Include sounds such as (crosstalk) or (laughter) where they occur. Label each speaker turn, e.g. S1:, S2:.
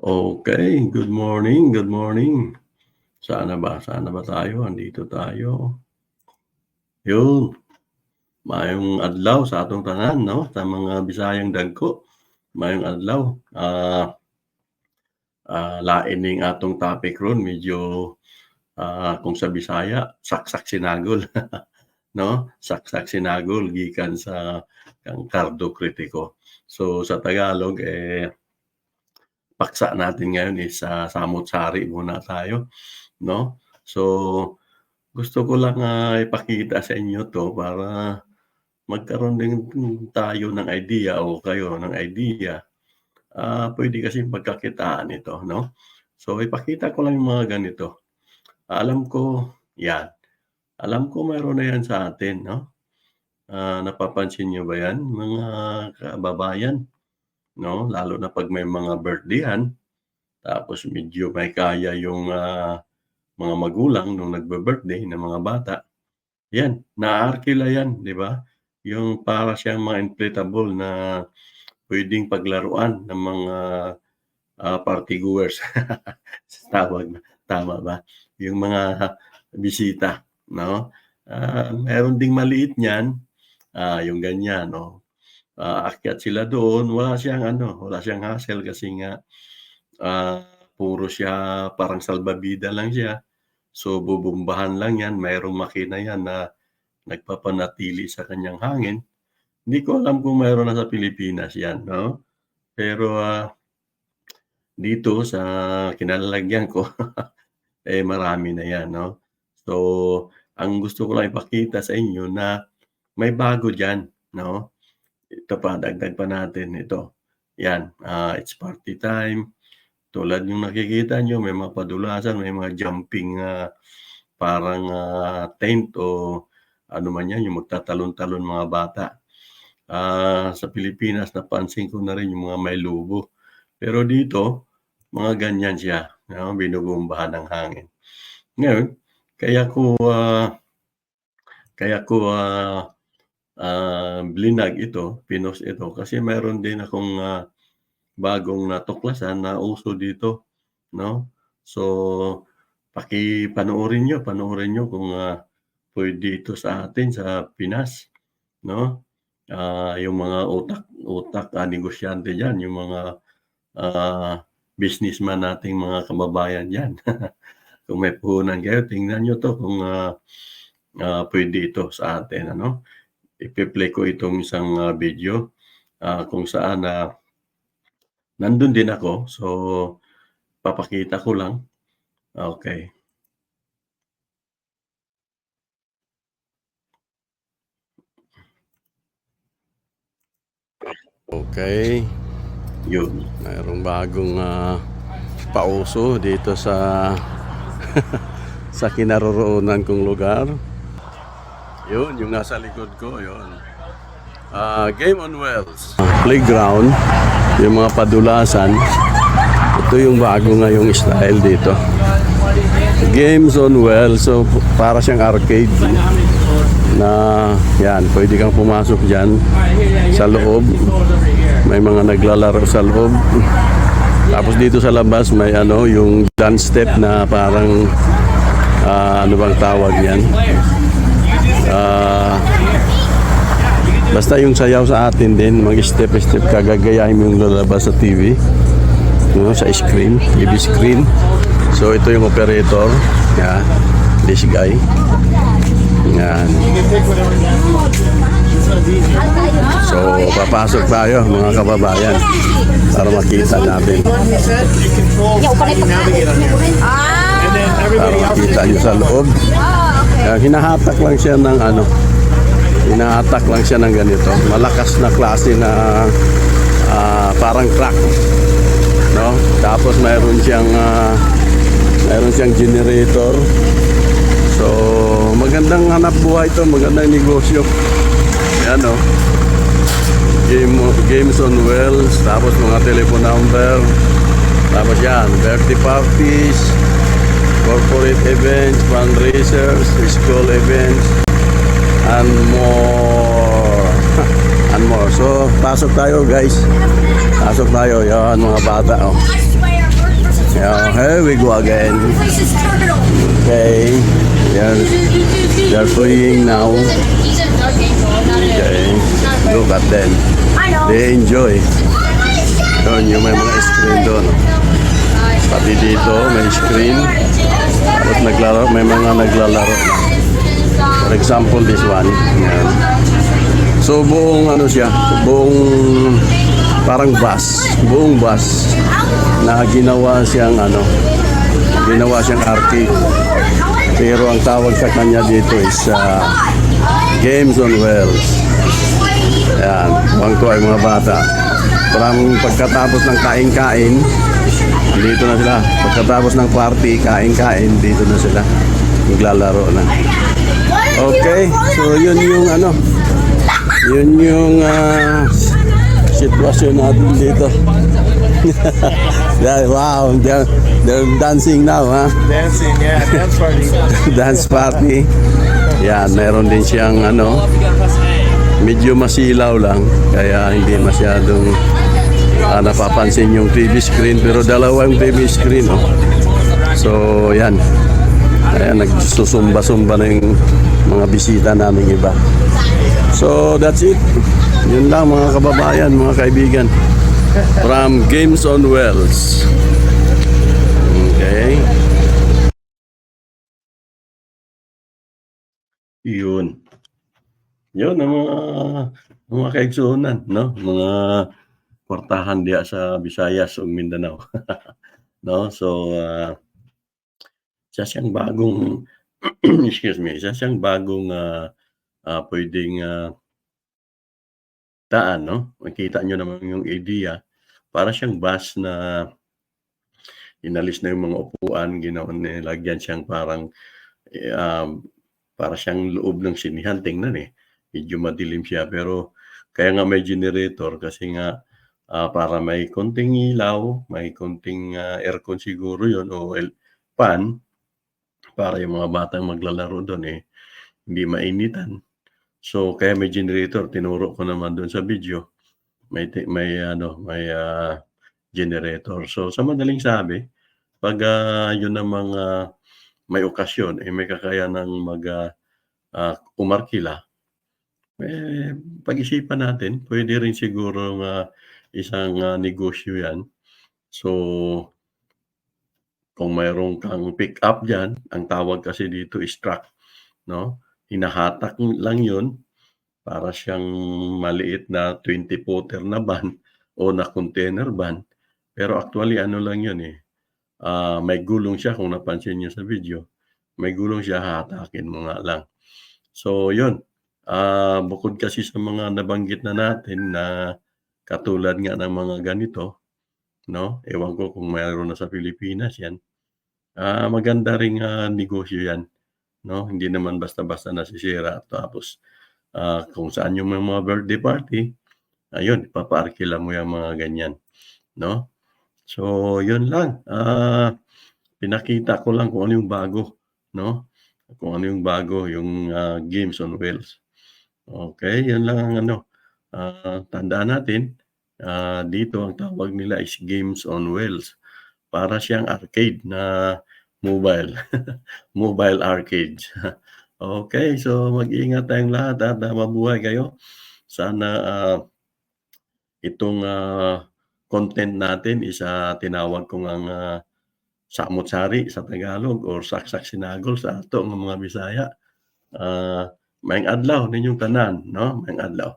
S1: Okay, good morning, good morning. Sana ba sana ba tayo, andito tayo. Yun, maayong adlaw sa atong tanan 'no, sa mga Bisayang dagko. Maayong adlaw, ah ah, lain ning atong topic ron medyo, ah, kung sa Bisaya saksak sinagol, (laughs) 'no, saksak sinagol gikan sa kang kardo kritiko. So, sa Tagalog, eh, paksa natin ngayon is, ah, samut-sari muna tayo, 'no. So, gusto ko lang, ah, ipakita sa inyo 'to para magkaroon din tayo ng idea o kayo ng idea. Ah, puwede kasing pagkakitaan ito 'no. So, ipakita ko lang yung mga ganito. Alam ko 'yan, alam ko mayroon na 'yan sa atin 'no. Ah, napapansin niyo ba 'yan mga kababayan, 'no, lalo na 'pag may mga birthday-han, tapos medyo may kaya yung, ah, mga magulang nung nagbi-birthday ng mga bata. 'Yan, naaarkila 'yan, 'di ba? Yung para siyang mga inflatable na puwedeng paglaruan ng mga, ah, party goers. (laughs) Tawag tama ba? Yung mga bisita, 'no. Ah, meron ding maliit niyan, ah, yung ganyan, oh. Aakyat sila doon, wala siyang ano, wala siyang hassle kasi nga, ah, puro siya parang salbabida lang siya. So, bobombahan lang 'yan, mayroong makina 'yan na nagpapanatili sa kanyang hangin. Hindi ko alam kung mayroon na sa Pilipinas 'yan, 'no. Pero, ah, dito sa kinalalagyan ko, (laughs) eh, marami na 'yan, 'no. So, ang gusto ko lang ipakita sa inyo na may bago diyan, 'no. Ito pa, dagdag pa natin ito, 'yan, ah, it's party time. Tulad yung nakikita niyo may mga padulasan, may mga jumping, ah, parang, ah, tent o ano man 'yan, yung magtatalon-talon mga bata. Ah, sa Pilipinas napansin ko na rin yung mga may lobo. Pero dito, mga ganyan siya, 'no, binobombahan ng hangin. Ngayon, kaya ko, ah, kaya ko, ah, ah, blinag ito, pinost ito kasi meron din akong, ah, bagong natuklasan na uso dito, 'no. So, pakipanoorin niyo, panoorin niyo kung, ah, puwede ito sa atin sa Pinas, 'no. Ah, yung mga utak utak, ah, negosyante diyan, yung mga, ah, businessman nating mga kababayan diyan. (laughs) Kung may puhunan kayo tingnan niyo 'to kung, ah, ah, puwede ito sa atin ano. Ipe-play ko itong isang, ah, video, ah, kung saan, ah, nandun din ako. So, papakita ko lang. Okey. Okey. Yun, mayroong bagong, ah, pauso dito sa (laughs) sa kinaroroonan kong lugar. Yun, yung nasa likod ko, yun. Ah, Game on Wheels. Playground, yung mga padulasan. Ito yung bago ngayong style dito. Games on Wheels, so para siyang arcade na yan, pwede kang pumasok dyan sa loob. May mga naglalaro sa loob. Tapos dito sa labas may ano, yung dance step na parang ah, ano bang tawag yan? Ah, basta yung sayaw sa atin din, mag step-step ka, gagayahin mo yung lalabas sa TV. No, sa screen, TV screen. So ito yung operator. Yan, this guy. Yan. So, papasok tayo mga kababayan para makita natin. Para makita nyo sa loob. Kaya hinahatak lang siya ng ano, hinahatak lang siya ng ganito. Malakas na klase na ah, parang crack. No? Tapos mayroon siyang ah, mayroon siyang generator. So, magandang hanap buhay ito, magandang negosyo. Yan o. Game, games on wheels, tapos mga telephone number. Tapos yan, birthday parties, corporate events, fundraisers, school events, and more. (laughs) and more. So, pasok tayo guys. Pasok tayo. Yan, mga bata. Oh. Yeah, here we go again. Okay. They're, they're playing now. Okay. Look at them. They enjoy. Doon yung may mga screen doon. Pati dito may screen. Tapos naglaro, may mga naglalaro na. For example, this one. Yan. So buong ano siya, buong parang bus, buong bus na ginawa siyang ano, ginawa siyang arcade. Pero ang tawag sa kanya dito is uh, Games on Wheels. Yan, bangko ay mga bata. Parang pagkatapos ng kain-kain, dito na sila. Pagkatapos ng party, kain-kain, dito na sila. Maglalaro na. Okay, so yun yung ano, yun yung ah, sitwasyon natin dito. (laughs) wow, they're, they're dancing now, ha?
S2: Dancing, yeah, dance party. (laughs)
S1: Dance party. Yan, meron din siyang ano, medyo masilaw lang, kaya hindi masyadong ah, napapansin yung TV screen, pero dalawa yung TV screen, oh. So, yan. Ayan, nagsusumba-sumba na yung mga bisita namin iba. So, that's it. Yun lang mga kababayan, mga kaibigan. From Games on Wells. Okay. Yun. Yun ang mga mga kaigsunan, no? Mga kwartahan diya sa Visayas ug Mindanao. (laughs) no? So uh, isa siyang bagong (clears throat) excuse me, isa siyang bagong uh, uh, pwedeng uh, daan, no? Makita nyo naman yung idea. Para siyang bus na inalis na yung mga upuan, ginawa nilagyan siyang parang um, para siyang loob ng sinihan. Tingnan eh, medyo madilim siya. Pero kaya nga may generator kasi nga ah, para may konting ilaw, may konting ah, aircon siguro yon o fan para yung mga batang maglalaro doon eh, hindi mainitan. So kaya may generator, tinuro ko naman doon sa video. May may ano, may ah, generator. So sa madaling sabi, pag ah, yun ang mga may okasyon, eh may kakayanang mag ah, ah, umarkila, eh, pag-isipan natin, pwede rin siguro nga isang ah, negosyo yan. So, kung mayroon kang pick up dyan, ang tawag kasi dito is truck, no? Hinahatak lang yun para siyang maliit na 20-footer na van o na container van. Pero actually, ano lang yun eh, ah, may gulong siya kung napansin niyo sa video. May gulong siya, hahatakin mo nga lang. So, yun. Ah, bukod kasi sa mga nabanggit na natin na katulad nga ng mga ganito, no? Ewan ko kung mayroon na sa Pilipinas yan. Ah, maganda ring ah, negosyo yan, no? Hindi naman basta-basta nasisira tapos ah, kung saan yung mga birthday party, ayun, ipaparkila mo yung mga ganyan, no? So, yun lang. Ah, pinakita ko lang kung ano yung bago, no? Kung ano yung bago, yung ah, games on wheels. Okay, yan lang ang ano. Ah, tandaan natin, ah, dito ang tawag nila is games on wheels. Para siyang arcade na mobile. (laughs) mobile arcade. (laughs) okay, so mag-ingat tayong lahat at ah, mabuhay kayo. Sana ah, itong ah, content natin is ah, tinawag ko ang uh, samot-sari sa Tagalog or saksak sinagol sa ato ng mga Bisaya. Ah, maayong adlaw ninyong tanan, no? Maayong adlaw.